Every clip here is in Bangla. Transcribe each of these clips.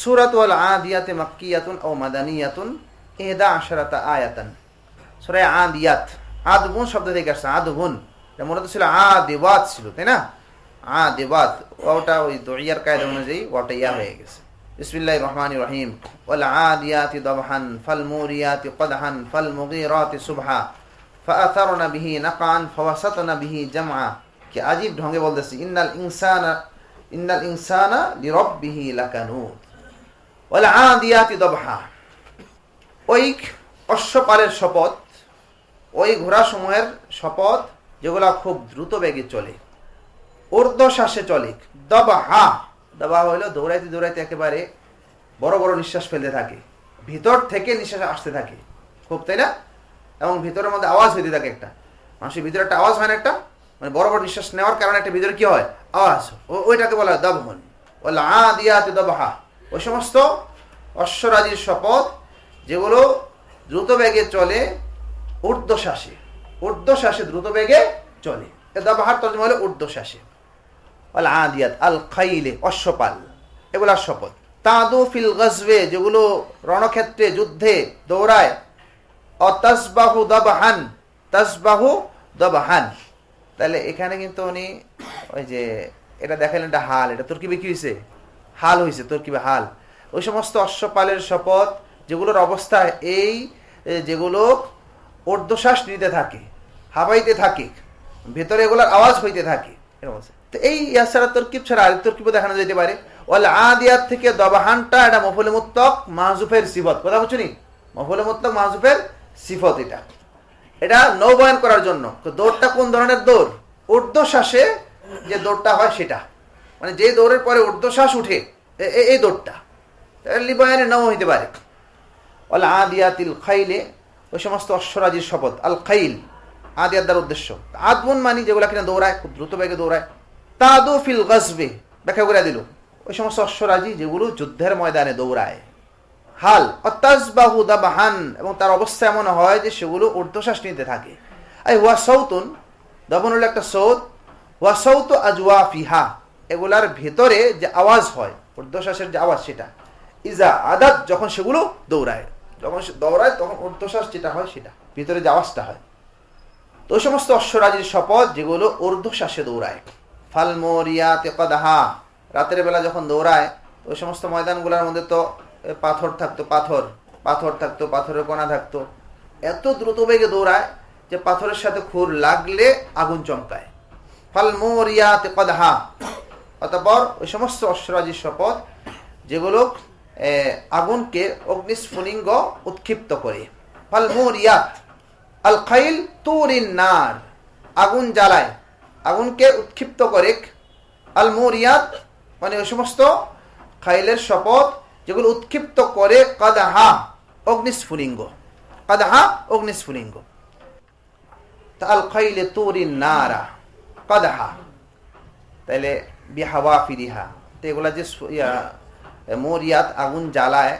সুরাত আদিয়াতে মাক্কিয়াতুন ও মাদানিয়াতুন এহদা আশারাতা আয়াতান। সুরায় আদিয়াত আদগুন শব্দ থেকে আসছে আদগুন মূলত ছিল আদিবাত ছিল, তাই না? আদিবাত ওটা ওই দরিয়ার কায়দা অনুযায়ী ওটা ইয়া হয়ে গেছে। বিসমিল্লাহ রহমান রহিম। ওয়াল আদিয়াতি দবহান, ফাল মুরিয়াতি কদহান, ফাল মুগিরাতি সুবহা। ফাআথারনা বিহি নাকান ফাওয়াসাতনা বিহি জামআ। কি আজীব ঢঙ্গে বলতেছি, ইন্নাল ইনসানা ইন্নাল ইনসানা লিরাব্বিহি লাকানুত ওই অশ্বপালের শপথ, ওই ঘোড়া সময়ের শপথ, যেগুলা খুব দ্রুত বেগে চলে। ঊর্ধ্ব শ্বাসে চলে। দবাহা। দবা হইল দৌড়াইতে দৌড়াইতে একেবারে বড় বড় নিঃশ্বাস ফেলতে থাকে। ভিতর থেকে নিঃশ্বাস আসতে থাকে। খুব, তাই না? এবং ভিতরের মধ্যে আওয়াজ হইতে থাকে একটা। মানুষের ভিতরে একটা আওয়াজ হয় না একটা? মানে বড় বড় নিঃশ্বাস নেওয়ার কারণে একটা ভিতরে কি হয়? আওয়াজ। ও- ওইটাকে বলা হয় দবহন। বলে আ দিয়াতে দবাহা। ওই সমস্ত অশ্বরাজির শপথ, যেগুলো দ্রুত বেগে চলে, ঊর্ধ্বশ্বাসে। ঊর্ধ্বশ্বাসে দ্রুত বেগে চলে। দবাহার তর্জমা হলো ঊর্ধ্বশ্বাসে। আল আদিয়াত, আল খাইলে, অশ্বপাল। এগুলার শপথ। তাদু ফিল গজবে যেগুলো রণক্ষেত্রে যুদ্ধে দৌড়ায়। অ অতাসবাহু দবহান তাসবাহু দবহান। তাহলে এখানে কিন্তু উনি ওই যে, এটা দেখালেন, এটা হাল, এটা তর্কিবে কি হয়েছে হাল হয়েছে তর্কিবে হাল? ওই সমস্ত অশ্বপালের শপথ, যেগুলোর অবস্থা এই যেগুলো ঊর্ধ্বশ্বাস নিতে থাকে, হাবাইতে থাকে, ভেতরে এগুলোর আওয়াজ হইতে থাকে, এরকম। তো এই ইয়া ছাড়া তর্কিব ছাড়া আরেক তর্কিবও দেখানো যেতে পারে। ওয়াল আদিয়াত থেকে দবাহানটা এটা মফলে মুত্তক মাহজুফের সিফত। কথা বুঝছ নি? মফলে মুত্তক মাহজুফের সিফত এটা। এটা নৌবয়ন করার জন্য। তো দৌড়টা কোন ধরনের দৌড়? ঊর্ধ্বশ্বাসে যে দৌড়টা হয় সেটা। মানে যে দৌড়ের পরে ঊর্ধ্বশ্বাস উঠে এই দৌড়টা লিবয়ানে নৌ হইতে পারে। অল আদিয়াতিল খাইলে, ওই সমস্ত অশ্বরাজির শপথ, আল খাইল আদিয়াত দ্বার উদ্দেশ্য। আদমন মানি যেগুলা কিনা দৌড়ায়, খুব দ্রুত বেগে দৌড়ায়। তাদু ফিল গজবে, ব্যাখ্যা করে দিল। ওই সমস্ত অশ্বরাজি যেগুলো যুদ্ধের ময়দানে দৌড়ায়। হাল অত্যাজবাহু দাবাহান, এবং তার অবস্থা এমন হয় যে সেগুলো ঊর্ধ্বশ্বাস নিতে থাকে। এই হুয়া সৌতুন দবন হলো একটা সৌত। হুয়া সৌত আজওয়া ফিহা। এগুলার ভেতরে যে আওয়াজ হয়, ঊর্ধ্বশ্বাসের যে আওয়াজ সেটা, ইজা আদাত যখন সেগুলো দৌড়ায়, যখন দৌড়ায় তখন ঊর্ধ্বশ্বাস যেটা হয় সেটা, ভিতরে যে আওয়াজটা হয়। তো ওই সমস্ত অশ্বরাজির শপথ যেগুলো ঊর্ধ্বশ্বাসে দৌড়ায়। ফালমোরিয়াতে কদাহা, রাতের বেলা যখন দৌড়ায় ওই সমস্ত ময়দানগুলোর মধ্যে তো পাথর থাকতো, পাথর পাথর থাকতো, পাথরের কণা থাকতো। এত দ্রুত বেগে দৌড়ায় যে পাথরের সাথে খুর লাগলে আগুন চমকায়। ফালমোরিয়াতে কদাহা অতপর ওই সমস্ত অশ্বরাজির শপথ, যেগুলো আগুনকে অগ্নিস্ফুলিঙ্গ উৎক্ষিপ্ত করে। আল নার। আগুন জ্বালায়। আগুনকে উৎক্ষিপ্ত করে আল মোরিয়াত মানে ওই সমস্ত খাইলের শপথ, যেগুলো উৎক্ষিপ্ত করে কাদাহা অগ্নিস্ফুলিঙ্গ। কাদাহা অগ্নিস্ফুলিঙ্গ। আল খাইলে তুরিন নারা। কাদাহা। তাইলে বিহাওয়া ফিরিহা তো এগুলা যে মরিয়াত আগুন জ্বালায়,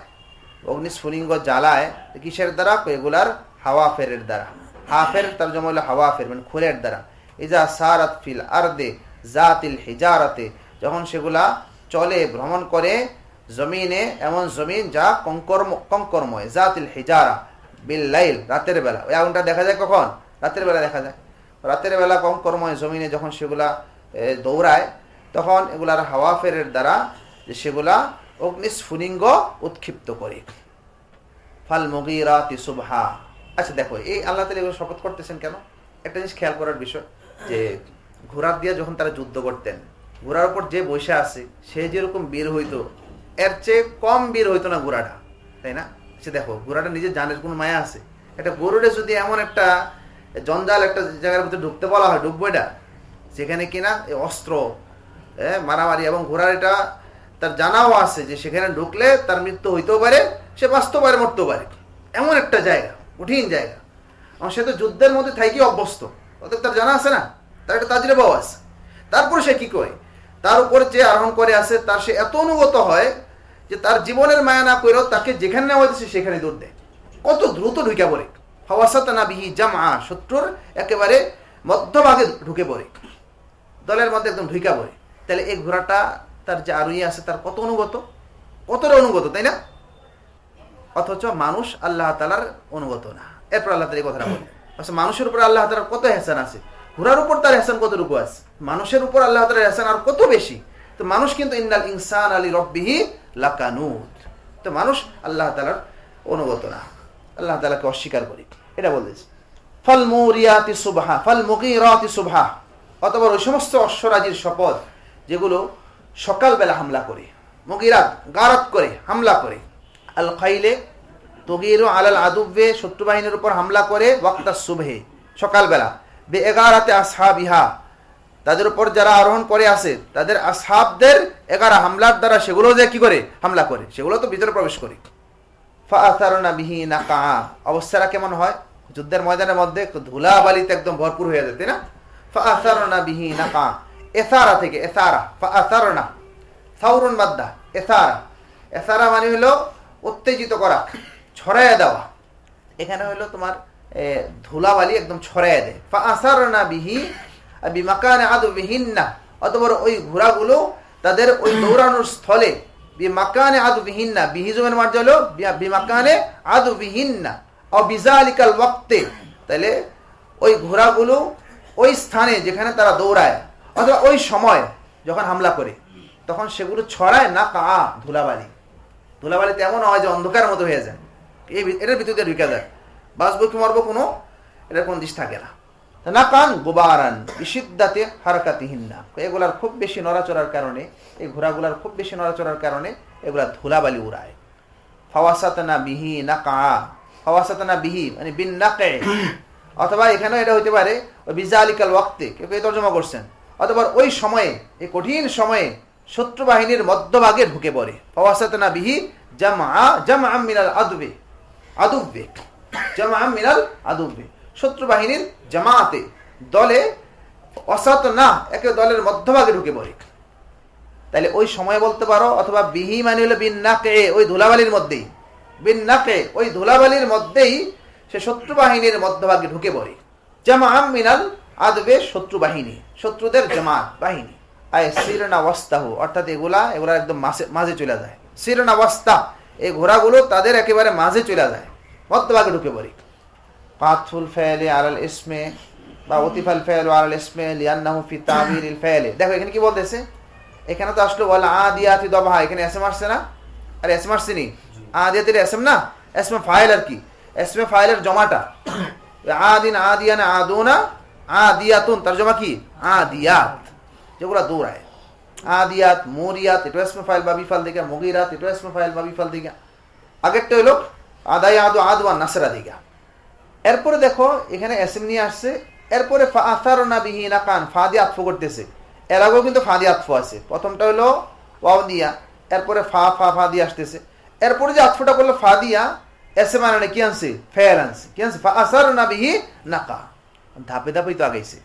অগ্নিস্ফুলিঙ্গ জ্বালায় কিসের দ্বারা? এগুলার হাওয়া ফেরের দ্বারা। হাফের তার জমা হলো হাওয়া ফের মানে খুলের দ্বারা। ইজা সারাত ফিল আরদে জাতিল হিজারাতে, যখন সেগুলা চলে, ভ্রমণ করে জমিনে, এমন জমিন যা কঙ্কর্ম কঙ্কর্ময়, জাতিল হিজারা, বিল লাইল, রাতের বেলা। ওই আগুনটা দেখা যায় কখন? রাতের বেলা দেখা যায়। রাতের বেলা কঙ্কর্ময় জমিনে যখন সেগুলা দৌড়ায় তখন এগুলার হাওয়া ফেরের দ্বারা যে সেগুলা অগ্নিস্ফুলিঙ্গ উৎক্ষিপ্ত করে। ফাল মুগিরাতি সুবহা। আচ্ছা দেখো, এই আল্লাহ তালা এগুলো শপথ করতেছেন কেন? একটা জিনিস খেয়াল করার বিষয়, যে ঘোড়ার দিয়ে যখন তারা যুদ্ধ করতেন, ঘোড়ার উপর যে বসে আছে, সে যেরকম বীর হইতো, এর চেয়ে কম বীর হইতো না ঘোড়াটা, তাই না? সে দেখো, ঘোড়াটা নিজের জানের কোনো মায়া আছে? একটা গরুরে যদি এমন একটা জঞ্জাল একটা জায়গার মধ্যে ঢুকতে বলা হয়, ঢুকবো এটা? সেখানে কিনা এই অস্ত্র মারামারি এবং ঘোড়ার এটা তার জানাও আছে যে সেখানে ঢুকলে তার মৃত্যু হইতেও পারে, সে বাঁচতেও পারে, মরতেও পারে। এমন একটা জায়গা, কঠিন জায়গা। এবং সে তো যুদ্ধের মধ্যে থাকি অভ্যস্ত। ওদের তার জানা আছে না? তার একটা তাজরেবাও আছে। তারপরে সে কি করে? তার উপর যে আরোহণ করে আছে, তার সে এত অনুগত হয় যে তার জীবনের মায়া না করেও তাকে যেখানে নেওয়া হয়েছে সেখানে দৌড় দেয়। কত দ্রুত ঢুকে পড়ে। হাওয়াসাতানা বিহি জামা শত্রুর একেবারে মধ্যভাগে ঢুকে পড়ে। দলের মধ্যে একদম ঢুকা পড়ে। তাহলে এই ঘোড়াটা তার যে আরোহী আছে তার কত অনুগত? কতটা অনুগত, তাই না? অথচ মানুষ আল্লাহ তালার অনুগত না। এরপর আল্লাহ তালা এই কথাটা বললেন। আচ্ছা মানুষের উপর আল্লাহ তালার কত হেসান আছে? ঘোড়ার উপর তার হেসান কতটুকু আছে? মানুষের উপর আল্লাহ তালার হেসান আর কত বেশি? তো মানুষ কিন্তু ইন্দাল ইনসান আলী রব্বিহি লাকানুত। তো মানুষ আল্লাহ তালার অনুগত না। আল্লাহ তালাকে অস্বীকার করি। এটা বলতেছে। ফল মৌরিয়াতি সুবহা, ফল মুগিরাতি সুবহা। অথবা ওই সমস্ত অশ্বরাজির শপথ যেগুলো সকালবেলা হামলা করে, মুগিরাত, গারাত করে, হামলা করে। আল খাইলে তগিরু আলাল আদুব্বে শত্রু বাহিনীর উপর হামলা করে ওয়াক্তা সুবহে, সকালবেলা। বে এগারাতে আসহাবিহা, তাদের উপর যারা আরোহণ করে আসে তাদের আসহাবদের এগারো হামলার দ্বারা সেগুলো যে কি করে? হামলা করে। সেগুলো তো ভিতরে প্রবেশ করে। ফাআতারনা বিহি নাকা, অবস্থাটা কেমন হয়? যুদ্ধের ময়দানের মধ্যে ধুলা বালিতে একদম ভরপুর হয়ে যায়, তাই না? ফাআতারনা বিহি নাকা এসারা থেকে, এসারা ফাআতারনা সাউরুন বাদ্দা এসারা। এসারা মানে হলো উত্তেজিত করা, ছড়াইয়া দেওয়া। এখানে হলো তোমার ধুলাবালি একদম ছড়াইয়া দেয়। ফাআসারনা বিহি বিমাকানে আদু বিহিন্না। অথবা ওই ঘোড়াগুলো তাদের ওই দৌড়ানোর স্থলে, বিমাকানে আদু বিহিন্না। বিহিজমের মার্জ হলো বি- বিমাকানে আদু বিহিন্না। ও বিজালিকাল তাহলে ওই ঘোড়াগুলো ওই স্থানে যেখানে তারা দৌড়ায় অথবা ওই সময় যখন হামলা করে, তখন সেগুলো ছড়ায় না কা ধুলাবালি। ধুলাবালিতে এমন হয় যে অন্ধকার মতো হয়ে যায়। এই এটার ভিতরে ঢুকে যায়। বাঁচবো কি মরবো কোনো, এটার কোনো দিশ থাকে না। না কান গোবারান বিশুদ্ধাতে হারাকাতিহীন না এগুলার খুব বেশি নড়াচড়ার কারণে, এই ঘোড়াগুলার খুব বেশি নড়াচড়ার কারণে এগুলা ধুলাবালি উড়ায়। ফাওয়াসাতনা বিহি না কা, ফাওয়াসাতনা বিহি মানে বিন নাকে। অথবা এখানে এটা হইতে পারে বিজা আলিকাল ওয়াক্তে, কেউ তর্জমা করছেন। অথবা ওই সময়ে, এই কঠিন সময়ে শত্রু বাহিনীর মধ্যভাগে ঢুকে পড়ে। ফাওয়াসাতনা বিহি জামা জামা মিনাল আদবে আদুব্বে জামা মিনাল আদুব্বে শত্রু বাহিনীর জামাতে দলে অসাত না একে দলের মধ্যভাগে ঢুকে পড়ে। তাহলে ওই সময় বলতে পারো, অথবা বিহি মানে হলো বিন নাকে, ওই ধুলাবালির মধ্যেই। বিন নাকে, ওই ধুলাবালির মধ্যেই সে শত্রু বাহিনীর মধ্যভাগে ঢুকে পড়ে। জামা মিনাল আদবে শত্রু বাহিনী, শত্রুদের জামাত বাহিনী। আয় সিরনা ওয়াস্তাহু, অর্থাৎ এগুলা এগুলা একদম মাঝে মাঝে চলে যায়। সিরনা ওয়াস্তা, এই ঘোড়াগুলো তাদের একেবারে মাঝে চলে যায়। মধ্যভাগে ঢুকে পড়ে। পাথুল ফেলে আলাল ইসমে বা অতিফাল ফেল আলাল ইসমে লিয়ান্নাহু ফি তাবিরিল ফেলে। দেখো, এখানে কি বলতেছে? এখানে তো আসলো ওয়ালা আদিয়াতি দবহা, এখানে এসএম আসছে না? আরে, এসএম আসছে নি? আদিয়াতির এসএম না? এসমে ফাইল আর কি? এসমে ফাইলের জমাটা। আদিন আদিয়ানা আদুনা আদিয়াতুন জমা কি? আদিয়াত। যেগুলা দৌড়ায়। আদিয়াত, মরিয়াত এটা এসমে ফাইল বা বিফাল দিকে মগিরাত এটা এসমে ফাইল বা বিফাল দিকে আগেরটা হলো আদাই আদু আদওয়ান নাসরা দিকে এরপরে দেখো, এখানে এসএম আসছে। এরপরে আসারনা বিহীনা কান ফাদি আতফ করতেছে। এর আগেও কিন্তু ফাদি আতফ আছে। প্রথমটা হলো ওয়াও দিয়া, এরপরে ফা ফা ফা দিয়ে আসতেছে। এরপরে যে আতফটা করল ফা দিয়া এসে মানে কি আনছে? ফেয়ার আনছে। কি আনছে? আসারনা বিহি নাকা ধাপে ধাপেই তো আগাইছে।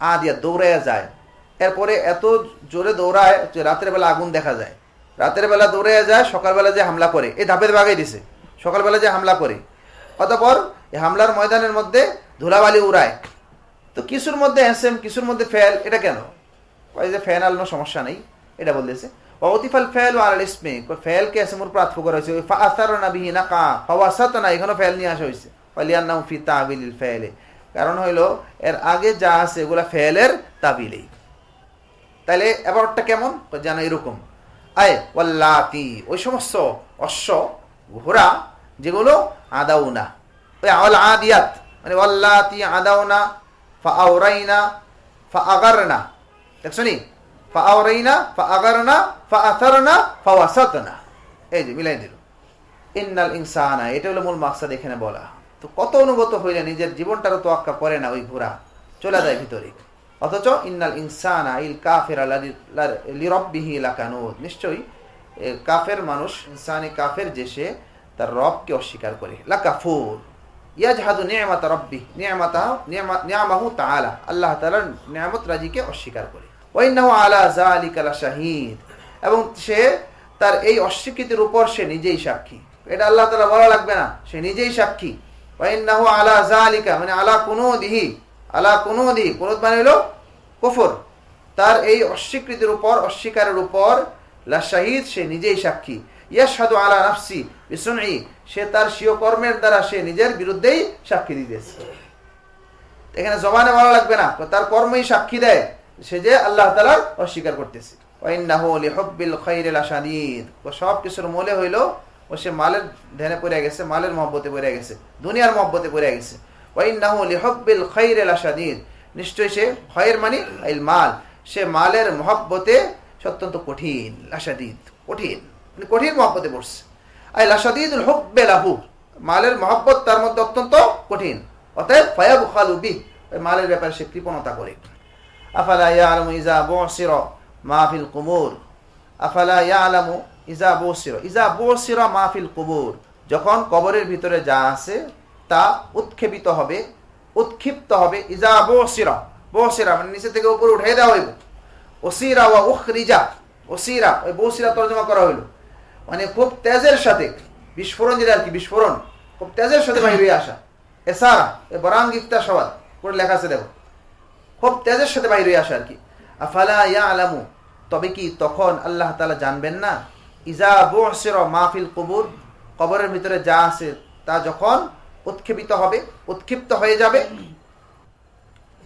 আ দিয়া দৌড়াইয়া যায়। এরপরে এত জোরে দৌড়ায় যে রাতের বেলা আগুন দেখা যায়। রাতের বেলা দৌড়াইয়া যায়, সকালবেলা যে হামলা করে, এই ধাপে ধাপে আগাই দিছে। সকালবেলা যে হামলা করে। অতপর এই হামলার ময়দানের মধ্যে ধুলাবালি উড়ায়। তো কিছুর মধ্যে এসএম কিছুর মধ্যে ফেল, এটা কেন? যে ফ্যান আলানো সমস্যা নেই, এটা বলতেছে। অতিফাল ফেল ও আল ইসমে ফেলকে এসএম উপর আতফ করা হয়েছে। না বিহি না কা ফাওয়াসাত না এখানে ফেল নিয়ে আসা হয়েছে। ফেলে। কারণ হইল, এর আগে যা আছে এগুলা ফেলের তাবিলেই। তাহলে এবারটা কেমন? যেন এরকম। আয়, ওয়াল্লাতি, ওই সমস্ত অশ্ব ঘোড়া যেগুলো আদাউনা। ওই আল আদিয়াত মানে ওয়াল্লাতি আদাউনা ফা আওরাইনা ফা আগারনা দেখছ নি? ফা আওরাইনা ফা আগারনা ফা আথারনা ফা ওয়াসাতনা এই যে মিলাই দিল। ইন্নাল ইনসানা, এটা হলো মূল মাকসাদ এখানে বলা। তো কত অনুগত হইলে নিজের জীবনটারও তো আক্কা করে না ওই ঘোড়া চলে যায় ভিতরে। অথচ ইন্নাল ইনসানা ইল কাফের লিরব্বিহি লাকানুদ নিশ্চয়ই কাফের মানুষ, ইনসানি কাফের যে সে, তার রবকে অস্বীকার করে। লাকাফুর। ইয়াজহাদু নিয়ামাত রব্বি। নিয়ামাতা নিয়ামাহু তাআলা। আল্লাহ তাআলার নিয়ামত রাজিকে অস্বীকার করে। ওয়াইন্নাহু আলা যালিকা লাশাহিদ। এবং সে তার এই অস্বীকৃতির উপর সে নিজেই সাক্ষী। এটা আল্লাহ তাআলা বলা লাগবে না। সে নিজেই সাক্ষী। ওয়াইন্নাহু আলা মানে আলা কুনুদিহি আলা কুনুদিহি কুনুদ মানে হলো কুফর। তার এই অস্বীকৃতির উপর, অস্বীকারের উপর লাশাহিদ সে নিজেই সাক্ষী। ইয়াশহাদু আলা নাফসি বিসুনই সে তার স্বীয় কর্মের দ্বারা সে নিজের বিরুদ্ধেই সাক্ষী দিতেছে। এখানে জবানে বলা লাগবে না তার কর্মই সাক্ষী দেয়, সে যে আল্লাহ তালার অস্বীকার করতেছে। সব কিছুর মূলে হইল ও সে মালের ধ্যানে পড়ে গেছে, মালের মহব্বতে পড়ে গেছে, দুনিয়ার মহব্বতে পড়ে গেছে। নিশ্চয় সে ভয়ের মানে মাল। সে মালের মহব্বতে অত্যন্ত কঠিন লাসাদিদ কঠিন মানে কঠিন মহব্বতে পড়ছে। আই লাসাদিদুল হব্বে লাহু। মালের মহব্বত তার মধ্যে অত্যন্ত কঠিন। অতএব ফয়াবু খালুবি মালের ব্যাপারে সে কৃপণতা করে। আফালা ইয়ালামু ইজা বুসিরা মাহফিল কুমুর। আফালা ইয়ালামু ইজা বুসিরা ইজা বুসিরা মাহফিল কুমুর যখন কবরের ভিতরে যা আছে তা উৎক্ষেপিত হবে, উৎক্ষিপ্ত হবে, ইজা বুসিরা বুসিরা মানে নিচে থেকে উপরে উঠে দেওয়া হইব। ওসিরা ওয়া উখরিজা ওসিরা ওই বসিরা তর্জমা করা হইল। মানে খুব তেজের সাথে বিস্ফোরণ যেটা আর কি, বিস্ফোরণ। খুব তেজের সাথে বাইরে আসা। এসারা এ বরাং ইফতা সবাদ করে লেখা আছে দেখো। খুব তেজের সাথে বাইরে আসা আর কি। আফালা ইয়া আলামু তবে কি তখন আল্লাহ তালা জানবেন না? ইজা বসের মাহফিল কবুর, কবরের ভিতরে যা আছে তা যখন উৎক্ষেপিত হবে, উৎক্ষিপ্ত হয়ে যাবে,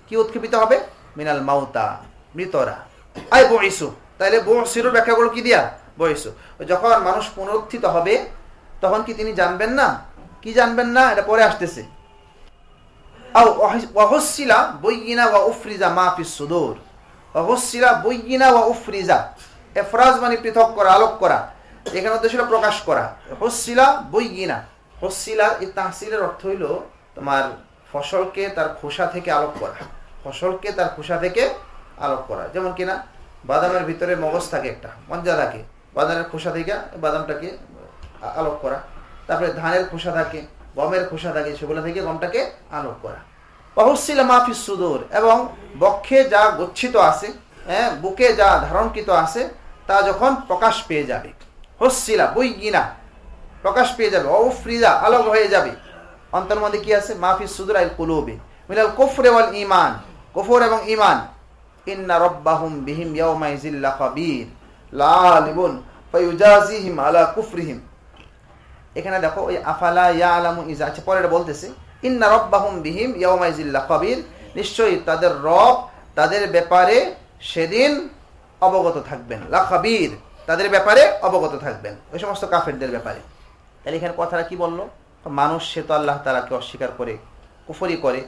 কি উৎক্ষেপিত হবে? মিনাল মাউতা, মৃতরা। আয় বইসু তাহলে বসিরুর ব্যাখ্যা করল কি দিয়া? বইসু। যখন মানুষ পুনরুত্থিত হবে, তখন কি তিনি জানবেন না? কি জানবেন না? এটা পরে আসতেছে। ওয়াহসিলা বইগিনা ওয়া উফরিজা মাহফিস সুদূর। ওয়াহসিলা বইগিনা ওয়া উফরিজা। এফরাজ মানে পৃথক করা, আলোক করা। এখানে উদ্দেশ্য ছিল প্রকাশ করা। হসিলা বইগিনা। হসিলা এই তাহসিলের অর্থ হইল তোমার ফসলকে তার খোসা থেকে আলোক করা। ফসলকে তার খোসা থেকে আলোক করা। যেমন কিনা বাদামের ভিতরে মগজ থাকে একটা মঞ্জা থাকে। বাদামের খোসা থেকে বাদামটাকে আলোক করা। তারপরে ধানের খোসা থাকে, গমের খোসা থাকে, সেগুলো থেকে গমটাকে আলোক করা। অহসিল মাহফিস সুদূর। এবং বক্ষে যা গচ্ছিত আছে হ্যাঁ বুকে যা ধারণকৃত আছে তা যখন প্রকাশ পেয়ে যাবে। হসিলা বই গিনা প্রকাশ পেয়ে যাবে। অফ্রিজা আলোক হয়ে যাবে। অন্তর মধ্যে কি আছে? মাহফিস সুদুর আইল কুলুবে। মিলাল কুফরে ওয়াল ইমান কুফর এবং ইমান ইন্না রব্বাহুম বিহিম ইয়াউমাইজিল্লা খাবীর লালিবুন ফায়ুজাজিহিম আলা কুফরিহিম। এখানে দেখো, ওই আফালা ইয়া আলামু ইজা আছে পরে বলতেছে। ইন্না রব্বাহুম বিহিম ইয়াউমাইজিল্লা খাবীর নিশ্চয়ই তাদের রব, তাদের ব্যাপারে সেদিন অবগত থাকবেন। লা খাবীর, তাদের ব্যাপারে অবগত থাকবেন। ওই সমস্ত কাফেরদের ব্যাপারে। তাহলে এখানে কথাটা কি বলল? মানুষ সে তো আল্লাহ তালাকে অস্বীকার করে, কুফরি করে।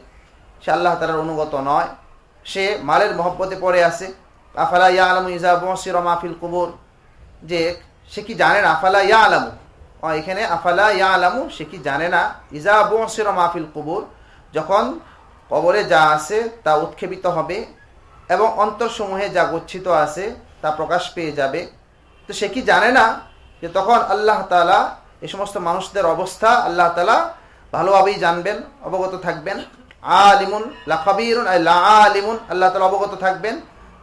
সে আল্লাহ তালার অনুগত নয়। সে মালের মহব্বতে পড়ে আছে। আফালা ইয়া আলমু ইজা বসির মাহফিল কুবুর। যে সে কি জানে না? আফালা ইয়া আলামু এখানে আফালা ইয়া আলামু সে কি জানে না? ইজা বসির মাহফিল কুবুর। যখন কবরে যা আছে তা উৎক্ষেপিত হবে এবং অন্তরসমূহে যা গচ্ছিত আছে তা প্রকাশ পেয়ে যাবে। তো সে কি জানে না যে তখন আল্লাহ তালা এই সমস্ত মানুষদের অবস্থা আল্লাহ তালা ভালোভাবেই জানবেন, অবগত থাকবেন। আলিমুন লাফাবিরুন আলিমুন আল্লাহ তালা অবগত থাকবেন।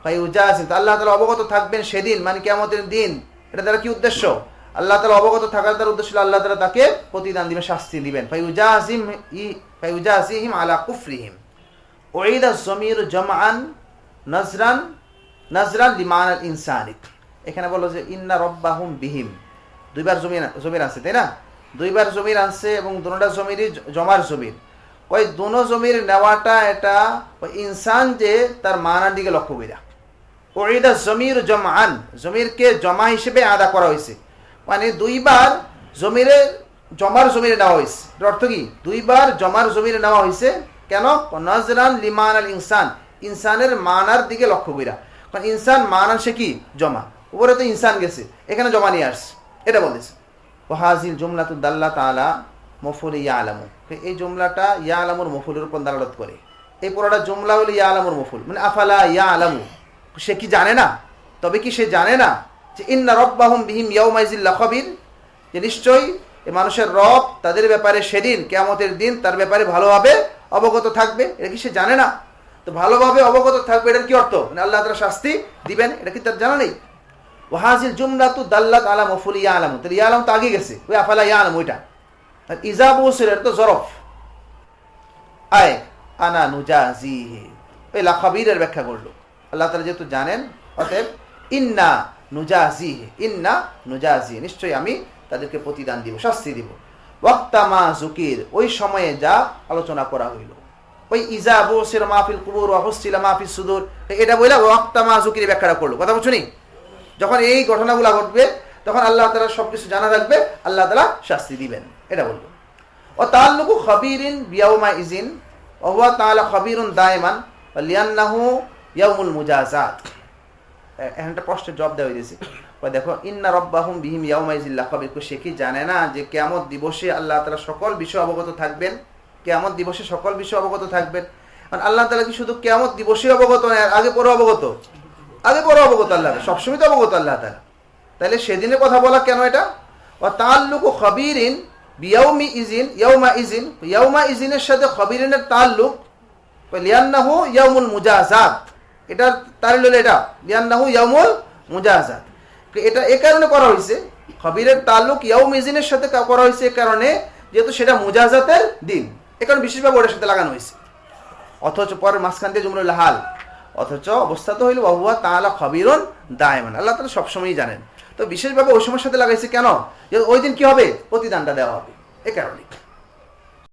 ভাই উজা উজাহিম আল্লাহ তালা অবগত থাকবেন সেদিন মানে কেমতের দিন। এটা তারা কি উদ্দেশ্য? আল্লাহ তালা অবগত থাকার তার উদ্দেশ্য আল্লাহ তালা তাকে প্রতিদান দিবেন শাস্তি দিবেন। ফাই উজাহিম ই ফাই উজাহিম আলা কুফরিহিম। ওইদা জমির জমান নজরান নজরান লিমান ইনসানিক। এখানে বলো যে, ইন্না রব্বাহুম বিহিম। দুইবার জমির জমির আছে, তাই না? দুইবার জমির আনছে এবং দুটা জমিরই জমার জমির। ওই দুনো জমির নেওয়াটা এটা ওই ইনসান যে, তার মানার দিকে লক্ষ্য করিয়া ওইটা জমির জমান জমিরকে জমা হিসেবে আদা করা হয়েছে মানে দুইবার জমিরে, জমার জমিরে নেওয়া হয়েছে অর্থ কি? দুইবার জমার জমিরে নেওয়া হয়েছে কেন? নজরান লিমান আল ইনসান। ইনসানের মানার দিকে লক্ষ্য করিয়া কারণ ইনসান মানান সে কি? জমা। উপরে তো ইনসান গেছে, এখানে জমা নিয়ে আসছে। এটা বলেছে। ওহাজিল জুমলাতুদ্দাল্লা তালা মফুল ইয়া আলামু এই জুমলাটা ইয়া আলামুর মফুলের উপর দালালত করে। এই পুরোটা জুমলা হলো ইয়া আলামুর মফুল মানে আফালা ইয়া আলামু সে কি জানে না? তবে কি সে জানে না যে ইন্না রব্বাহুম বিহিম ইয়াউমাইজিল্লা খবির যে নিশ্চয়ই এ মানুষের রব তাদের ব্যাপারে সেদিন কেমতের দিন তার ব্যাপারে ভালোভাবে অবগত থাকবে। এটা কি সে জানে না? তো ভালোভাবে অবগত থাকবে, এটার কি অর্থ? মানে আল্লাহ তারা শাস্তি দিবেন, এটা কি তার জানা নেই? ওয়াহাজিল জুমলাতু দাল্লাত আলা মফুল ইয়া আলাম। তাহলে ইয়া আলাম তো আগে গেছে। ওই আফালা ইয়া আলাম, ওইটা। আর ইজাব ওসিলের তো জরফ। আয়, আনা নুজাজিহি। ওই লাখাবিরের ব্যাখ্যা করল। আল্লাহ তালা যেহেতু জানেন, অতএব ইন্না নুজাজি ইন্না নুজাজি নিশ্চয়ই আমি তাদেরকে প্রতিদান দিব, শাস্তি দিব। ওয়াক্তামা জুকির, ওই সময়ে যা আলোচনা করা হইল। ওই ইজা বসির মাহফিল, কুবুর মাহফিল, সুদূর। এটা ওয়াক্তামা জুকির ব্যাখ্যাটা করল। কথা বলছো যখন এই ঘটনাগুলো ঘটবে, তখন আল্লাহ তালা সবকিছু জানা রাখবে, আল্লাহ তালা শাস্তি দিবেন। এটা বলব ও তাল্লুকু খবিরিন বিয়াউমা ইজিন ওহুয়া তাআলা খবিরুন দায়মান লিয়ান্নাহু ইয়াউমুল মুজাজাত। এখন একটা প্রশ্নের জবাব দেওয়া হয়েছে দেখো, ইন্না রব্বাহুম বিহিম ইয়াউমা ইজিল্লাহ খবির সে কি জানে না যে কেমন দিবসে আল্লাহ তালা সকল বিষয় অবগত থাকবেন? কেয়ামত দিবসে সকল বিষয়ে অবগত থাকবেন। কারণ আল্লাহ তালা কি শুধু কেয়ামত দিবসে অবগত নয় আগে পরে অবগত? আগে পরে অবগত আল্লাহ সবসময় তো অবগত আল্লাহ তালা তাহলে সেদিনের কথা বলা কেন এটা? ও তাল্লুকু খবিরিন বিয়াউমি ইজিন ইয়াউমা ইজিন ইয়াউমা ইজিনের সাথে খবিরিনের তাল্লুক লিয়ান্নাহু ইয়াউমুল মুজাজাত এটা তার হলো এটা, লিয়ান্নাহু ইয়াউমুল মুজাজাত এটা এ কারণে করা হয়েছে খবিরের তাল্লুক ইয়াউম ইজিনের সাথে করা হয়েছে এ কারণে, যেহেতু সেটা মুজাজাতের দিন। এ কারণে বিশেষভাবে ওটার সাথে লাগানো হয়েছে। অথচ পরের মাঝখান দিয়ে জুমরুল হাল, অথচ অবস্থা তো হইল বাবুয়া তাহলে খবিরন দায়মান আল্লাহ তালা সবসময়ই জানেন। তো বিশেষভাবে ওই সময়ের সাথে লাগাইছে কেন? ওই দিন কি হবে? প্রতিদানটা দেওয়া হবে। এ কারণে